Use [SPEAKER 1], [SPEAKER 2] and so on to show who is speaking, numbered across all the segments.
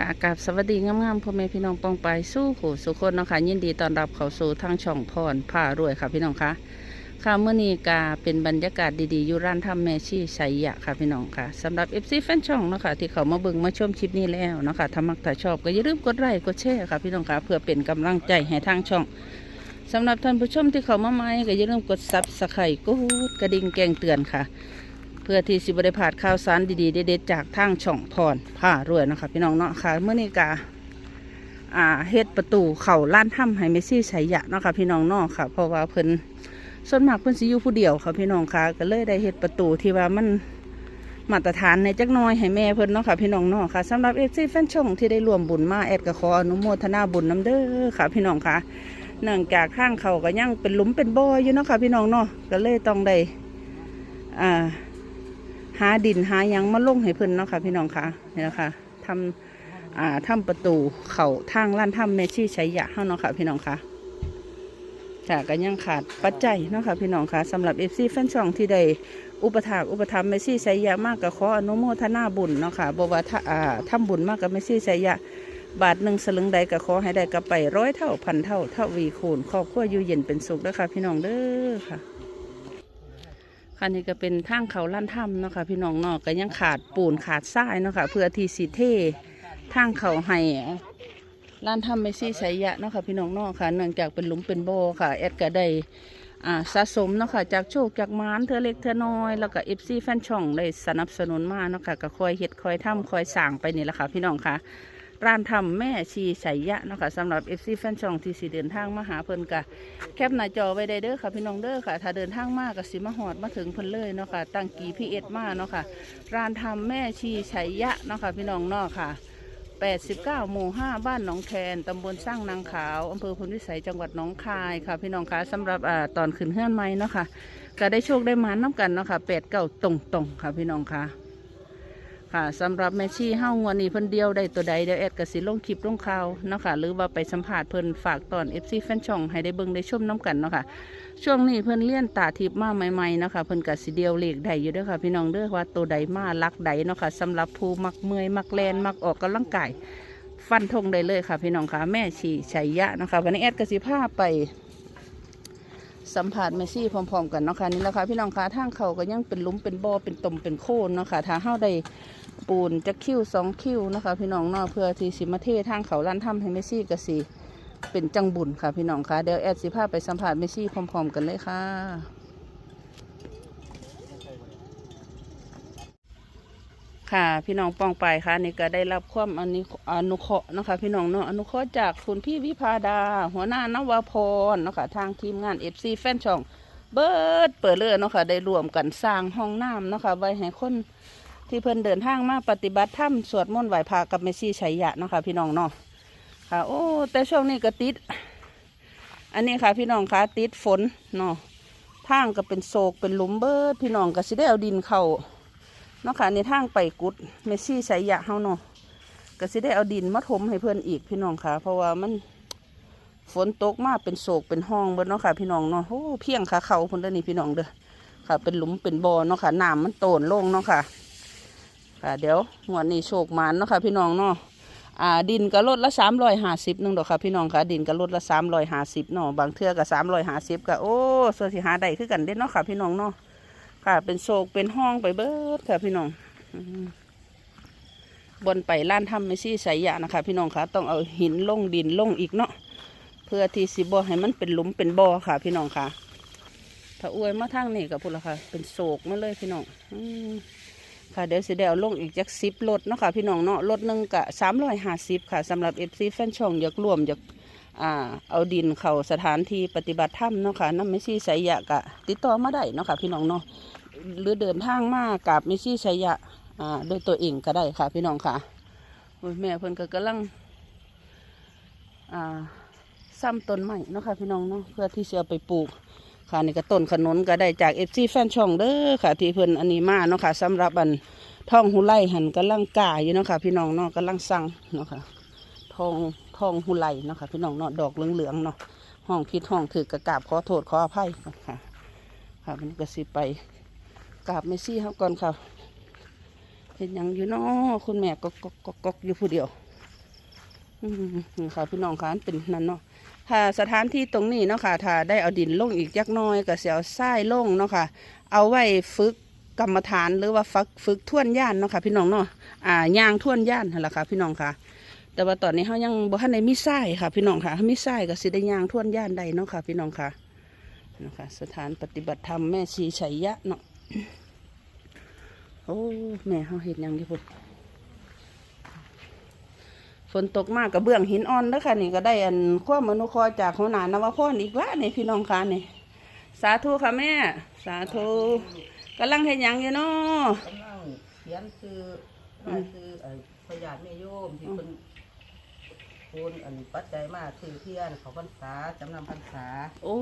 [SPEAKER 1] ค่ะกับสวัสดีงามๆพ่อแม่พี่น้องปองไปสู้หูสุคนเนาะคะยินดีต้อนรับเข้าสู่ทางช่องพรผ้ารวยค่ะพี่น้องคะค่ะเมื่อนี้กาเป็นบรรยากาศดีๆอยู่ร้านทำแม่ชีชัยยะค่ะพี่น้องค่ะสำหรับ FC แฟนช่องเนาะคะที่เขามาเบิ่งมาชมคลิปนี้แล้วเนาะคะถ้ามักถ้าชอบก็อย่าลืมกดไลค์กดแชร์ค่ะพี่น้องค่ะเพื่อเป็นกำลังใจให้ทางช่องสำหรับท่านผู้ชมที่เขามาใหม่ก็อย่าลืมกดซับสไครต์กดกระดิ่งแจ้งเตือนค่ะ เพื่อที่สิบได้พาดข่าวสารดีๆเด็ดๆจากทางช่องพรผ้ารวยนะคะพี่น้องเนาะค่ะเมื่อนี้กาอ่าเฮ็ดประตูเข่าล้านถ้ำให้เมซี่ใช้ยะเนาะค่ะพี่น้องเนาะค่ะ เพราะว่าเพิ่นส่วนมากเพิ่นสิอยู่ผู้เดียวค่ะพี่น้องค่ะก็เลยได้เฮ็ดประตูที่ว่ามันมาตรฐานในจักน้อยให้แม่เพิ่นเนาะค่ะพี่น้องเนาะค่ะสำหรับเอซีแฟนช่องที่ได้รวมบุญมาแอดก็ขออนุโมทนาบุญน้ำเด้อค่ะพี่น้องค่ะเนื่องจากข้างเขาก็ยังเป็นหลุมเป็นบ่ออยู่เนาะค่ะพี่น้องเนาะก็เลยต้องได้อ่า หาดินหายังมาลงให้เพิ่นเนาะค่ะพี่น้องค่ะนี่แหละค่ะทำอ่าทำประตูเข่าทางล้านถ้ำเมชี่ชัยยะเฮาเนาะค่ะ พี่น้องค่ะค่ะก็ยังขาดปัจจัยเนาะค่ะพี่น้องค่ะสำหรับเอฟซีแฟนช่องที่ได้อุปถากอุปถัมภ์เมชี่ชัยยะมากก็ขออนุโมทนาบุญเนาะค่ะบอกว่าถ้าอ่าทำบุญมากกับเมชี่ชัยยะ บาทหนึ่งสลึงใดก็ขอให้ได้กลับไปร้อยเท่าพันเท่าเท่าวีคูณครอบครัวอยู่เย็นเป็นสุขเด้อค่ะพี่น้องเด้อค่ะ คันนี้ก็เป็นทางเขาลั่นถ้ำเนาะค่ะพี่น้องเนาะก็ยังขาดปูนขาดทรายเนาะค่ะเพื่อที่สิเททางเขาให้ลั่นถ้ำไม่ซี่ใช้ยะเนาะค่ะพี่น้องเนาะค่ะเนื่องจากเป็นหลุมเป็นโบอค่ะแอดก็ได้อ่าสะสมเนาะค่ะจากโชคจากมานเธอเล็กเธอน้อย แล้วก็เอฟซีแฟนช่องได้สนับสนุนมาเนาะค่ะก็คอยเฮ็ดคอยทำคอยสั่งไปนี่แหละค่ะพี่น้องค่ะ ร้านทำแม่ชีใสยะเนาะค่ะสำหรับเอฟซีแฟนช่องที่สีเดินทางมาหาเพิ่นกะแคปหน้าจอไว้ได้เด้อค่ะพี่น้องเด้อค่ะ ถ้าเดินทางมากก็สิมาหอดมาถึงเพิ่นเลยเนาะค่ะตั้งกี่พีเอสมาเนาะค่ะร้านทำแม่ชีชัยยะเนาะค่ะพี่น้องเนาะค่ะ89 หมู่ 5 บ้านหนองแคนตำบลสร้างนางขาว อำเภอพลวิสัย จังหวัดหนองคายค่ะ พี่น้องคะสำหรับอ่าตอนขึ้นเฮือนไม้เนาะค่ะก็ได้โชคได้หมานน้ำกันเนาะค่ะแปดเก้าตรงๆค่ะพี่น้องค่ะ ค่ะสำหรับแม่ชีเฮ้างวันนี้เพิ่นเดียวได้ตัวใดเดี๋ยวแอดกสิลงคลิปลงข่าวเนาะค่ะหรือว่าไปสัมผัสเพิ่นฝากตอน FC แฟนช่องให้ได้เบิ่งได้ชมน้กันเนาะค่ะช่วงนี้เพิ่นเลี้ยนตาทิพย์มาใหม่ๆเนาะค่ะเพิ่นกสิเดียวเลขได้อยู่ด้อค่ะ พี่น้องเด้อว่าตัวใดมาลักใดเนาะค่ะสำหรับผู้มักเมื่อยมักแลนมักออกกำลังกายฟันธงได้เลยค่ะ พี่น้องค่ะแม่ชีชัยยะนะคะวันนี้แอดกสิพาไป สัมผัสเมซี่พร้อมๆกันเนาะค่ะนี่แหละค่ะพี่น้องคะทางเขาก็ยังเป็นลุมเป็นบ่อเป็นตมเป็นโคนเนาะค่ะถ้าเฮาได้ปูนจะคิ้วสองคิ้วนะคะ พี่น้องเนาะเพื่อที่สิมาเททางเขาล้านถ้ำให้เมซี่กสิเป็นจังบุญค่ะพี่น้องคะเดี๋ยวแอดสิภาพไปสัมผัสเมซี่พร้อม ๆ กันเลยค่ะ ค่ะ พี่น้องปองไปค่ะนี่ก็ได้รับความอนุอนุเคราะห์นะคะ พี่น้องเนาะอนุเคราะห์จากคุณพี่วิพาดา หัวหน้านวพรเนาะค่ะทางทีมงานเอฟซีแฟนช่อง เบิร์ดเปิดเลยเนาะค่ะได้รวมกันสร้างห้องน้ำเนาะค่ะไว้ให้คนที่เพิ่นเดินทางมาปฏิบัติธรรมสวดมนต์ไหว้พระกับเมซี่ชัยยะเนาะค่ะพี่น้องเนาะค่ะ โอ้แต่ช่วงนี้ก็ติด อันนี้ค่ะพี่น้องค่ะติดฝนเนาะทางก็เป็นโศกเป็นหลุมเบิร์ดพี่น้องก็สิได้เอาดินเข้า นาะค่ะในทางไปกุดเมซี่ชัยยะเฮาเนาะก็สิได้เอาดินมาถมให้เพิ่อนอีกพี่น้องค่ะ เพราะว่ามันฝนตกมากเป็นโศกเป็นห้องเบิดเนาะค่ะ พี่น้องเนาะโอ้เพียงขาเขาคนเด้อนี่พี่น้องเด้อค่ะ เป็นหลุมเป็นบ่อเนาะค่ะน้ำมันโตนลงเนาะค่ะ ค่ะ เดี๋ยวหัวดนี้โชคมันเนาะค่ะ พี่น้องเนาะอ่าดินก็ลดละสามร้อยห้าสิบนึงดอกค่ะพี่น้องค่ะ ดินก็ลดละสามร้อยห้าสิบเนาะบางเทื่อก็สามร้อยห้าสิบก็โอ้ส่วนสิหาได้คือกันเด้เนาะค่ะ พี่น้องเนาะ ค่ะเป็นโศกเป็นห้องไปเบิดค่ะพี่น้องบนไปล้านถ้ำไม่ซี่ใสยะนะคะ พี่น้องคะต้องเอาหินลงดินลงอีกเนาะเพื่อที่สิบ่ให้มันเป็นหลุมเป็นบ่อค่ะ พี่น้องค่ะถ้าอวยมาทางนี้กับพุ่นละค่ะ เป็นโศกมาเลยพี่น้องอค่ะเดี๋ยวสิเดี๋ยวลงอีกจากสิบรถเนาะค่ะพี่น้องเนาะรถหนึ่งกะสามร้อยห้าสิบค่ะสำหรับเอฟซีแฟนช่องอยากรวมอยาก อ่าเอาดินเข้าสถานที่ปฏิบัติธรรมเนาะค่ะน้ำไม่ซี่ไสยะกะ ติดต่อมาได้เนาะค่ะพี่น้องเนาะหรือเดินทางมากับไม่ซี่ไสยะอ่าด้วยตัวเองก็ได้ค่ะ พี่น้องค่ะแม่เพิ่นก็กำลังอ่าซ้ำต้นใหม่เนาะค่ะพี่น้องเนาะเพื่อที่จะเอาไปปลูกค่ะนี่ก็ต้นขนุนก็ได้จากเอฟซีแฟนช่องเด้อค่ะ ที่เพิ่นอันนี้มาเนาะค่ะสำหรับอันท่องหุไลหันกำลังกาอยู่เนาะค่ะ พี่น้องเนาะกำลังสั่งเนาะค่ะทอง ทองหุไลเนาะค่ะพี่น้องเนาะดอกเหลืองๆเนาะห้องพิษห้องถือกระกาบขอโทษขออภัยค่ะค่ะมันก็สิไปกราบเมซี่เขาก่อนค่ะเห็นยังอยู่เนาะคุณแม่ก็กกกกกอยู่ผู้เดียวอืมนี่ค่ะพี่น้องคะอันเป็นนั่นเนาะถ้าสถานที่ตรงนี้เนาะค่ะถ้าได้เอาดินลงอีกจักน้อยก็เสียวทรายลงเนาะค่ะ เอาไว้ฝึกกรรมฐานหรือว่าฝึกฝึกท่วนย่านเนาะค่ะพี่น้องเนาะอ่ายางท่วนย่านนั่นแหละค่ะพี่น้องค่ะ แต่ว่าตอนนี้เขายังบ่ทันได้มีทรายค่ะ พี่น้องค่ะถ้ามีทรายก็สิได้ยางท่วนย่านใดเนาะค่ะ พี่น้องค่ะนะคะสถานปฏิบัติธรรมแม่ชีชัยยะเนาะโอ้แม่เขาเห็นยังอยู่พุ่นฝนตกมากกับเบื้องหินอ่อนแล้วค่ะนี่ก็ได้อันความอนุเคราะห์จากหัวหน้านวพรอีกว่านี่พี่น้องค่ะนี่สาธุค่ะแม่ สาธุกำลังเห็นยังอยู่เนาะ
[SPEAKER 2] กำลังเขียนคือรายคือไอ้พยาธิแม่โยมที่เป็น โอนอันปัจจัยมาคือเทียนเขาพรรษาจำนำพรรษา
[SPEAKER 1] โอ้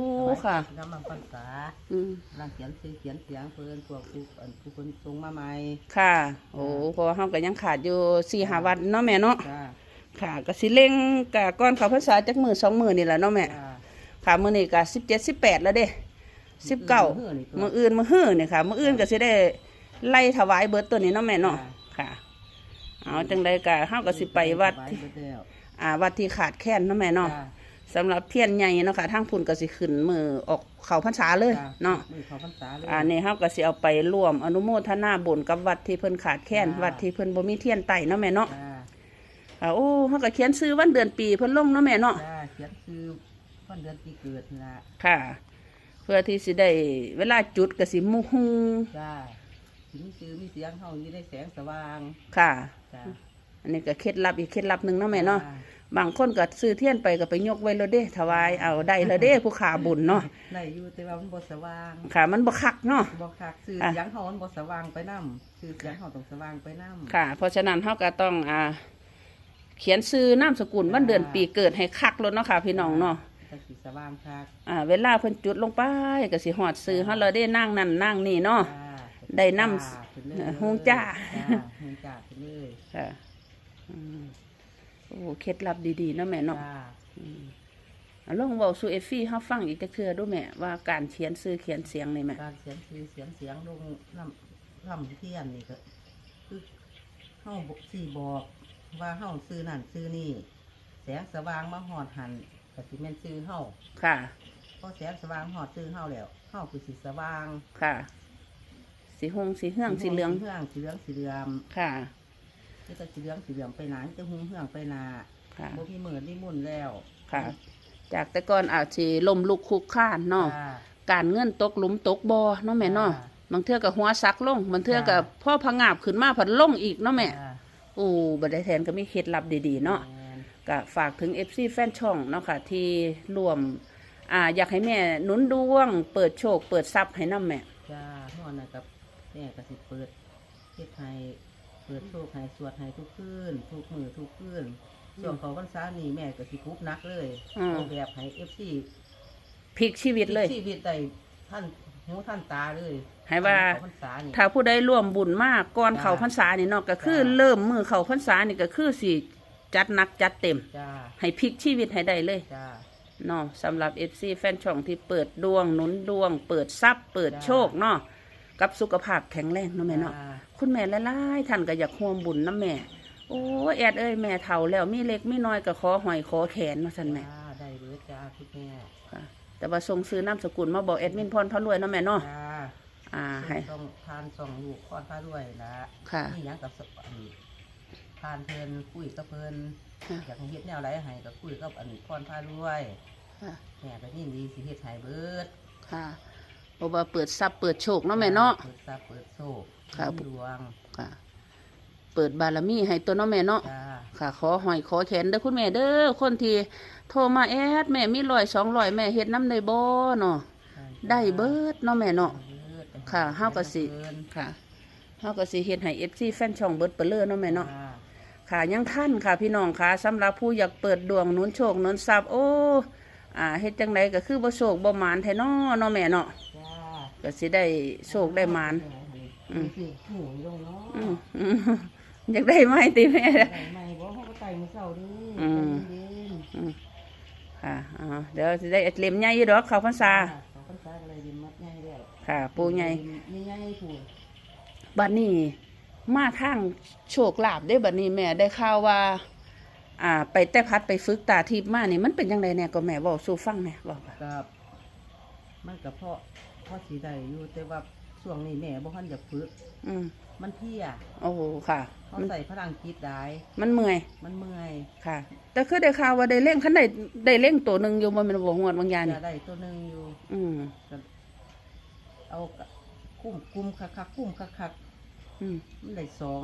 [SPEAKER 1] ค่ะ
[SPEAKER 2] จำนำพรรษา
[SPEAKER 1] อืม
[SPEAKER 2] กำลังเขียนคือเขียนเสียงเพิ่นพวกผู้อันผู้คนทรงมาใหม่
[SPEAKER 1] ค่ะ โอ้เพราะว่าเฮาก็ยังขาดอยู่สี่หาวันเนาะแม่เนาะ
[SPEAKER 2] จ้า
[SPEAKER 1] ค่ะก็สิเร่งกะก่อนเขาพรรษาจักมือสองมือนี่แหละเนาะแม่
[SPEAKER 2] จ้า
[SPEAKER 1] ค่ะมื้อนี้ก็สิบเจ็ดสิบแปดแล้วเด้สิบเก้า
[SPEAKER 2] มื้
[SPEAKER 1] มื้
[SPEAKER 2] อ
[SPEAKER 1] อ
[SPEAKER 2] อื่
[SPEAKER 1] อื่
[SPEAKER 2] น
[SPEAKER 1] นมื้อฮื้อนี่ค่ะมื้ออื่นก็สิได้ไล่ถวายเบิดตัวนี้เนาะแม่เนาะ
[SPEAKER 2] จ้ะ
[SPEAKER 1] ค่ะ เอาจังไดก็เฮาก็สิไปวัดที่
[SPEAKER 2] ไปเบิแล้ว
[SPEAKER 1] อ่าวัดที่ขาดแคลนเนาะแม่เนาะ
[SPEAKER 2] จ้า
[SPEAKER 1] สำหรับเทียนใหญ่เนาะค่ะทางพุ่นก็สิขึ้นมือออกเข้าพรรษาเลย
[SPEAKER 2] จ้
[SPEAKER 1] เนาะ
[SPEAKER 2] มื้อเขาพรรษาเลย
[SPEAKER 1] อ่านี่เฮาก็สิเอาไปร่วมอนุโมทนาบุญกับวัดที่เพิ่นขาดแคลน
[SPEAKER 2] จ้ะ
[SPEAKER 1] วัดที่เพิ่นบ่มีเทียนไต่เนาะแม่เนาะ
[SPEAKER 2] จ้า
[SPEAKER 1] อ่าโอ้เฮาก็เขียนชื่อวันเดือนปีเพิ่นลงเนาะแม่เนาะ
[SPEAKER 2] จ้าเขียนคือวันเดือนปีเกิดนี่ล่ะ
[SPEAKER 1] ค่ะ เพื่อที่สิได้เวลาจุดก็สิมุฮู
[SPEAKER 2] จ้าถึงซื้อมีเสียงเฮาอยู่ในแสงสว่าง
[SPEAKER 1] ค่ะ
[SPEAKER 2] จ้า
[SPEAKER 1] อันนี้ก็เคล็ดลับอีกเคล็ดลับหนึงเนาะแม่เนาะบางคนก็ซื้อเทียนไปก็ไปยกไว้แล้วเด้ถวายเอาได้แล้วเด้ผู้ขาบุญเนาะ
[SPEAKER 2] ได้อยู่แต่ว่ามันบ่สว่าง
[SPEAKER 1] ค่ะ มันบ่คักเนาะ
[SPEAKER 2] บ่คักซื้อ
[SPEAKER 1] อะ
[SPEAKER 2] เสียงเฮามันบ่สว่างไปนำซื้อเสียงเฮาต้องสว่างไปนำ
[SPEAKER 1] ค่ะ เพราะฉะนั้นเฮาก็ต้องอ่าเขียนซื้อนามสกุลวันเดือนปีเกิดให้คักแล้วเนาะค่ะ พี่น้องเนาะ
[SPEAKER 2] จังสิสว่างคัก
[SPEAKER 1] อ่าเวลาเพิ่นจุดลงไปก็สิฮอดซื้อเฮาเลยได้นั่งนั่นนั่งนี่เนาะ
[SPEAKER 2] จ้า
[SPEAKER 1] ได้นำ
[SPEAKER 2] จ้าขึ้นเลย
[SPEAKER 1] เออฮู้จ้า
[SPEAKER 2] จ้าฮู้จ้าขึ้นเลย
[SPEAKER 1] ค่ะอืม โอ้เคล็ดลับดีๆเนาะแม่เนาะ
[SPEAKER 2] จ้า
[SPEAKER 1] อะลองเว้าสู่เอฟฟี่เฮาฟังอีกจักเทื่อดูแม่ว่าการเขียนซื้อเขียนเสียงนี่แม่
[SPEAKER 2] การเสียงคือเสียงเสียงลงลำลำเทียนนี่ก็คือเฮาบ่สิบอกว่าเฮาซื้อนั่นซื้อนี่ แสงสว่างมาฮอดหันก็สิแม่นซื้อเฮา
[SPEAKER 1] ค่ะ
[SPEAKER 2] พอแสงสว่างหอดซื้อเฮาแล้วเฮาคือสีสว่าง
[SPEAKER 1] ค่ะ สีหงสีเฮืองสีเหลือง
[SPEAKER 2] เฮืองสีเหลืองสีเหลือม
[SPEAKER 1] ค่ะ
[SPEAKER 2] นี่ก็สีเหลืองสีเหลือมไปหนานี่จะหุงเฮืองไปหนา
[SPEAKER 1] ค่ะ
[SPEAKER 2] บ่มีเหมือนนี่มุ่นแล้ว
[SPEAKER 1] ค่ะ จากแต่ก่อนอาจสิลมลุกคุกคานเนาะ
[SPEAKER 2] จ้า
[SPEAKER 1] การเงินตกหลุมตกบ่อเนาะแม่เนาะ
[SPEAKER 2] จ้
[SPEAKER 1] บางเทื่อกับหัวซักลงบางเทื่อกับ
[SPEAKER 2] จ้า
[SPEAKER 1] พ่อพะงาบขึ้นมาผันลงอีกเนาะแม่
[SPEAKER 2] จ้า
[SPEAKER 1] โอ้บัดได้แทนก็มีเคล็ดลับดีๆเนาะ
[SPEAKER 2] แม่น
[SPEAKER 1] ก็ฝากถึง FC แฟนช่องเนาะค่ะ ที่รวม อ่า อยากให้แม่หนุนดวง เปิดโชค เปิดทรัพย์ให้น้ำแม่
[SPEAKER 2] จ้าหอดน่ะกับแม่ก็สิเปิดเฮ็ดให้ เปิดโชคให้สวดให้ทุกคืนทุกมือทุกคืนช่วงเขาพรรษานี่แม่ก็สิคุบหนักเลย
[SPEAKER 1] อืม
[SPEAKER 2] ออกแบบให้ FC
[SPEAKER 1] พลิกชีวิตเลย
[SPEAKER 2] ชีวิตได้ท่านหูท่านตาเลย
[SPEAKER 1] ให้ว่า
[SPEAKER 2] เขพรรษานี่
[SPEAKER 1] ถ้าผู้ใดร่วมบุญมากก่อน
[SPEAKER 2] จ้า
[SPEAKER 1] เขาพรรษานี่เนาะก็คือ
[SPEAKER 2] จ้า
[SPEAKER 1] เริ่มมือเขาพรรษานี่ก็คือสิจัดหนักจัดเต็ม
[SPEAKER 2] จ้า
[SPEAKER 1] ให้พลิกชีวิตให้ได้เลย
[SPEAKER 2] จ้า
[SPEAKER 1] เนาะสำหรับ FC แฟนช่องที่เปิดดวงหนุนดวง เปิดทรัพย์ เปิด
[SPEAKER 2] จ้า
[SPEAKER 1] โชคเนาะ กับสุขภาพแข็งแรงเนาะแม่เนาะ
[SPEAKER 2] จ้
[SPEAKER 1] คุณแม่หลายๆท่านก็อยากร่วมบุญนะแม่ โอ้ยแอดเอ้ยแม่เฒ่าแล้วมีเล็กมีน้อยก็ขอหอยขอแขนมาสั่นแม่
[SPEAKER 2] จ้าได้เด้อจ้าคุณแม่
[SPEAKER 1] ค่ะ แต่ว่าส่งซื้อนามสกุลมาบอกแอดมินพรพระรวยเนาะแม่เนาะ
[SPEAKER 2] จ้า
[SPEAKER 1] อ่าให้
[SPEAKER 2] ต้องทานสองลูกค้อนผ้าด้วยละ
[SPEAKER 1] ค่ะ
[SPEAKER 2] นี่ยังกับสปอันทานเพลินคุยกับเพลิน
[SPEAKER 1] ค่ะ
[SPEAKER 2] อยากให้เฮ็ดแนวไรให้กับคุยกับอันค้อนผ้าด้วย
[SPEAKER 1] ค่ะ
[SPEAKER 2] แม่ก็ยินดีสิเฮ็ดให้เบิด
[SPEAKER 1] ค่ะ เพราะว่าเปิดทรัพย์เปิดโชคเนาะแม่เนาะ
[SPEAKER 2] เปิดทรัพย์เปิดโชค
[SPEAKER 1] ครับ
[SPEAKER 2] มีดวง
[SPEAKER 1] ค่ะ เปิดบารมีให้ตัวเนาะแม่เนาะ
[SPEAKER 2] จ้า
[SPEAKER 1] ค่ะ ขอหอยขอแขนเด้อคุณแม่เด้อ คนที่โทรมาแอดแม่มีร้อยสองร้อยแม่เฮ็ดน้ำได้บ่เนาะ ได้เบิดเนาะแม่เนาะ
[SPEAKER 2] ได้เบิด
[SPEAKER 1] ค่ะเฮาก็สิ
[SPEAKER 2] เพิ่น
[SPEAKER 1] ค่ะเฮาก็สิเฮ็ดให้ FC แฟนช่องเบิดเปเลอเนาะแม่เนาะ
[SPEAKER 2] จ้
[SPEAKER 1] ค่ะยังท่านค่ะพี่น้องค่ะสำหรับผู้อยากเปิดดวงหนุนโชคหนุนทรัพย์โอ้อ่าเฮ็ดจังไดก็คือบ่โชคบ่หมานแท้เนาะเนาะแม่เนาะ
[SPEAKER 2] จ้า
[SPEAKER 1] ก็สิได้โชคได้หมานอืม
[SPEAKER 2] สิหูลงเนาะ
[SPEAKER 1] อืมอืมอยากได้ไหมติแม่
[SPEAKER 2] ได้ไหมบ่เฮาก็ไต่มื้อเช้าเดิ
[SPEAKER 1] อืม
[SPEAKER 2] ใจเย็น
[SPEAKER 1] อืมค่ะอ๋อเดี๋ยวสิได้เล่มใหญ่อยู่ดอกเข้าพรรษา
[SPEAKER 2] เขาพรรษาก็เลยดินมัดใหญ่แล้ว
[SPEAKER 1] ค่ะ ปูใหญ่
[SPEAKER 2] มีใหญ่ผู้
[SPEAKER 1] บัดนี้มาทางโชคลาภได้บัดนี้แม่ได้ข่าวว่า อ่า ไปแต่พัดไปฝึกตาทิพย์มานี่มันเป็นยังไงเนี่ยก็แม่บอกสู่ฟังแหน่บอกว่า
[SPEAKER 2] ก็มันก็เพราะเพราะสีใดอยู่แต่ว่าช่วงนี้แม่บ่ทันจะฝึก
[SPEAKER 1] อืม
[SPEAKER 2] มันเพลีย
[SPEAKER 1] โอ้โหค่ะ
[SPEAKER 2] เขา
[SPEAKER 1] มัน
[SPEAKER 2] ใส่พลังจิตได้
[SPEAKER 1] มันเมื่อย
[SPEAKER 2] มันเมื่อย
[SPEAKER 1] ค่ะ แต่คือได้ข่าวว่าได้เล่งคันได้ได้เล่งตัวหนึ่งอยู่บ่แมันบ่งวดบางอยาง
[SPEAKER 2] จะ
[SPEAKER 1] นี่
[SPEAKER 2] ได้ตัวหนึงอยู่
[SPEAKER 1] อืม
[SPEAKER 2] ก็เอากะคุ้มคุ้มคักคักๆคุ้มคักคัก
[SPEAKER 1] อืม
[SPEAKER 2] ๆมันได้สอง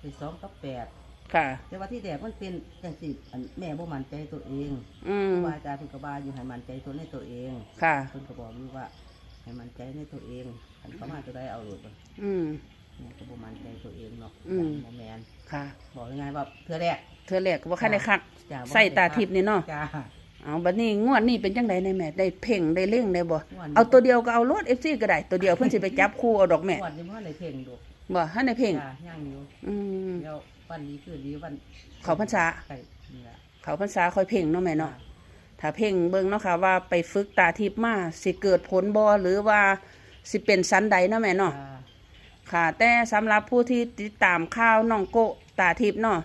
[SPEAKER 2] ได้สองกับแปด
[SPEAKER 1] ค่ะ
[SPEAKER 2] แต่ว่าที่แดกมันเป็นจังสิอันแม่บ่มั่นใจตัวเอง
[SPEAKER 1] อืม
[SPEAKER 2] ครูบาอาจารย์เพิ่นก็บาอยู่ให้มั่นใจตัวในตัวเอง
[SPEAKER 1] ค่ะ
[SPEAKER 2] เพิ่นก็บอกอยู่ว่า ให้มั่นใจในตัวเองอันเขามาจะได้เอาหลุด
[SPEAKER 1] อืม
[SPEAKER 2] แม่ก็บ่มั่นใจตัวเองเนาะ
[SPEAKER 1] อืม
[SPEAKER 2] บ่แมน
[SPEAKER 1] ค่ะ
[SPEAKER 2] บอกยังไงว่าเทื่อแรก
[SPEAKER 1] เธอแรกก็บ่คันได้คัก
[SPEAKER 2] จ้ะบ่
[SPEAKER 1] ใส่ตาทิพย์นี่เนาะ
[SPEAKER 2] จ้า
[SPEAKER 1] เอาบัดนี้งวดนี้เป็นจังไดในแม่ได้เพ่งได้เล่งได้บ่
[SPEAKER 2] งวดนี้
[SPEAKER 1] เอาตัวเดียวก็เอารถ FC ก็ได้ตัวเดียวเพิ่นสิไปจับคู่เอาดอกแม่
[SPEAKER 2] งวดนี้พ่อในเพ่งดู
[SPEAKER 1] บ่ให้ได้เพ่ง
[SPEAKER 2] จ้าย่างอยู่
[SPEAKER 1] อืม
[SPEAKER 2] เดี๋ยววันนี้คือดีวัน
[SPEAKER 1] เขาพรรษา
[SPEAKER 2] ใช่นี่แหละ
[SPEAKER 1] เขาพรรษาค่อยเพ่งเนาะแม่เนาะ ถ้าเพ่งเบิ่งเนาะค่ะว่าไปฝึกตาทิพย์มาสิเกิดผลบ่หรือว่าสิเป็นสันใดเนาะแม่เนาะ
[SPEAKER 2] จ้า
[SPEAKER 1] ค่ะ แต่สำหรับผู้ที่ติดตามข่าวน้องโกะตาทิพย์เนาะ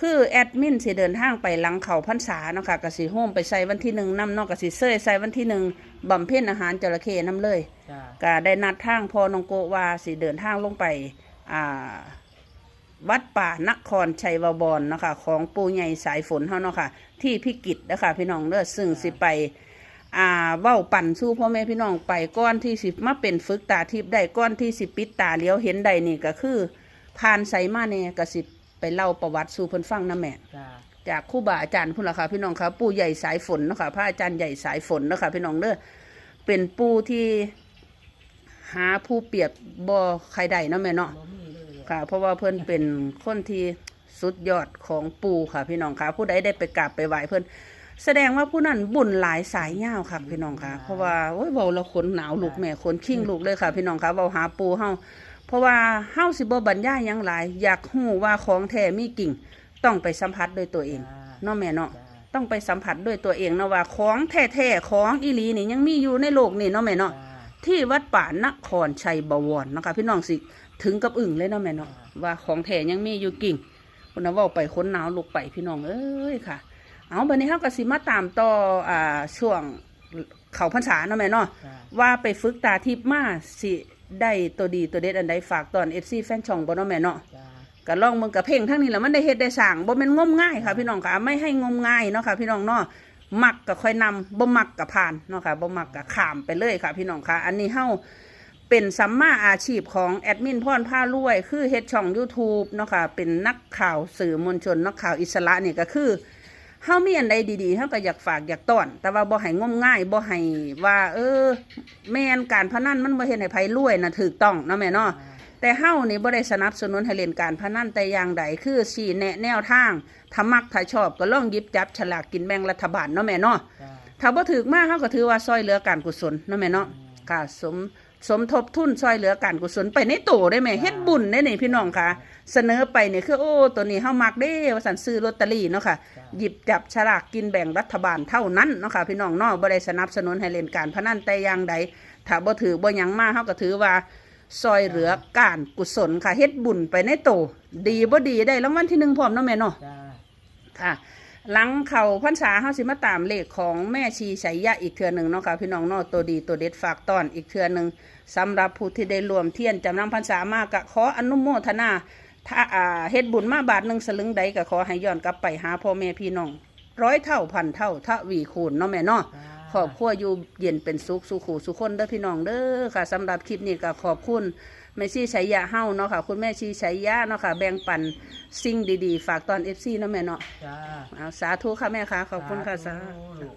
[SPEAKER 1] คือแอดมินสิเดินทางไปหลังเขาพรรษาเนาะค่ะกสิโฮมไปใส่วันที่หนึ่งน้ำเนาะกสิเซยใส่วันที่หนึ่งบำเพ็ญอาหารจระเข้น้ำเลย
[SPEAKER 2] จ้า
[SPEAKER 1] ก็ได้นัดทางพอน้องโกะว่าสิเดินทางลงไป อ่า วัดป่านครชัยวบรเนะคะของปู่ใหญ่สายฝนเฮาเนาะค่ะ ที่พิกิตนะคะพี่น้องเด้อซึ่งสิไปอ่าเว้าปั่นสู้พ่อแม่พี่น้องไปก้อนที่สิมาเป็นฝึกตาทิพย์ได้ก้อนที่สิปิดตาเลี้ยวเห็นใดนี่ก็คือผ่านไสมาเนี่ยก็สิไปเล่าประวัติสู่เพิ่นฟังนะแม่
[SPEAKER 2] จา
[SPEAKER 1] กคู่บาอาจารย์พุ่นละค่ะพี่น้องครับปู่ใหญ่สายฝนเนาะคะพระอาจารย์ใหญ่สายฝนเนาะคะพี่น้องเด้อเป็นปู่ที่หาผู้เปรียบบ่ใครใดเนาะแม่เนาะ ค่ะ เพราะว่าเพิ่นเป็นคนที่สุดยอดของปู่ค่ะ พี่น้องค่ะ ผู้ใดได้ไปกราบไปไหว้เพิ่นแสดงว่าผู้นั้นบุญหลายสายยาวค่ะพี่น้องค่ะ เพราะว่าโอ้ยเว้าแล้วขนหนาวลุกแม่ขนขิ้งลุกเลยค่ะ พี่น้องค่ะเว้าหาปู่เฮาเพราะว่าเฮาสิบ่บรรยายหยังหลาย อยากฮู้ว่าของแท้มีกิ่ง ต้องไปสัมผัสด้วยตัวเอง
[SPEAKER 2] จ้า
[SPEAKER 1] เนาะแม่เนาะ
[SPEAKER 2] จ้า
[SPEAKER 1] ต้องไปสัมผัสด้วยตัวเองนะว่าของแท้ๆของอีหลีนี่ยังมีอยู่ในโลกนี่เนาะแม่เนาะ
[SPEAKER 2] จ้า
[SPEAKER 1] ที่วัดป่านครชัยบวรนะคะพี่น้องสิ ถึงกับอึ่งเลยเนาะแม่เนาะ
[SPEAKER 2] อ่า
[SPEAKER 1] ว่าของแท้ยังมีอยู่กิ่งคุณน่ะเว่าไปค้นหนาวลุกไปพี่น้องเอ้ยค่ะ เอาบัดนี้เฮาก็สิมาตามต่ออ่าช่วงเขาพรรษาเนาะแม่เนาะ
[SPEAKER 2] จ้า
[SPEAKER 1] ว่าไปฝึกตาทิพย์มาสิได้ตัวดีตัวเด็ดอันใดฝากตอน FC แฟนช่องบ่เนาะแม่เนาะ
[SPEAKER 2] จ้า
[SPEAKER 1] ก็ลองมึงกับเพ่งทั้งนี้แหละมันได้เฮ็ดได้สั่งบ่แม่นงมง่ายค่ะ พี่น้องค่ะไม่ให้งมง่ายเนาะค่ะ พี่น้องเนาะมักก็ค่อยนำบ่มักก็ผ่านเนาะค่ะบ่มักก็ข้ามไปเลยค่ะ พี่น้องค่ะ อันนี้เฮา เป็นสัมมาอาชีพของแอดมินพรผ้ารวย คือเฮ็ดช่อง YouTube เนาะค่ะเป็นนักข่าวสื่อมวลชนนักข่าวอิสระนี่ก็คือเฮามีอันใดดีๆเฮาก็อยากฝากอยากต้อน แต่ว่าบ่ให้งมง่ายบ่ให้ว่า เออ แม่นการพนันมันบ่เฮ็ดให้ไผรวยน่ะถูกต้องเนาะแม่เนาะแต่เฮานี่บ่ได้สนับสนุนให้เล่นการพนันแต่อย่างใดคือชี้แนะแนวทางถ้ามักถ้าชอบก็ลองหยิบจับฉลากกินแบ่งรัฐบาลเนาะแม่เนาะ
[SPEAKER 2] จ้า
[SPEAKER 1] ถ้าบ่ถึกมาเฮาก็ถือว่าซอยเหลือการกุศลเนาะแม่เนาะค่ะสม สมทบทุนซอยเหลือการกุศลไปในโตได้แม่เฮ็ดบุญได้นี่พี่น้องค่ะ เสนอไปนี่คือโอ้ตัวนี้เฮามักเด้ว่าซั่นซื้อลอตเตอรี่เนาะค่ะ
[SPEAKER 2] จ้า
[SPEAKER 1] หยิบจับฉลากกินแบ่งรัฐบาลเท่านั้นเนาะค่ะพี่น้องเนาะบ่ได้สนับสนุนให้เล่นการพนันแต่อย่างใดถ้าบ่ถือบ่หยังมาเฮาก็ถือว่าซอยเหลือการกุศลค่ะเฮ็ดบุญไปในโต ดีบ่ดีได้รางวัลที่หนึ่งพร้อมเนาะแม่เนาะ
[SPEAKER 2] จ้า
[SPEAKER 1] ค่ะหลังเข้าพรรษาเฮาสิมาตามเลขของแม่ชีชัยยะอีกเทื่อหนึงเนาะค่ะพี่น้องเนาะตัวดีตัวเด็ดฝากต้อนอีกเทื่อหนึง สำหรับผู้ที่ได้รวมเทียนจำนำพรรษามากก็ขออนุโมทนาถ้าอ่าเฮ็ดบุญมาบาทหนึ่งสลึงใดก็ขอให้ย้อนกลับไปหาพ่อแม่พี่น้องร้อยเท่าพันเท่าทวีคูณเนาะแม่เนาะ
[SPEAKER 2] จ้า
[SPEAKER 1] ครอบครัวอยู่เย็นเป็นสุขสุขหูสุขคนเด้อพี่น้องเด้อค่ะสำหรับคลิปนี้ก็ขอบคุณแม่ชีชัยยะเฮ้าเนาะค่ะ คุณแม่ชีชัยยะเนาะค่ะ แบ่งปันสิ่งดีๆ ฝากตอน FC เนาะแม่เนาะ
[SPEAKER 2] จ้า
[SPEAKER 1] เอาสาธุค่ะแม่ค่ะ ขอบคุณค่ะสา
[SPEAKER 2] ธุ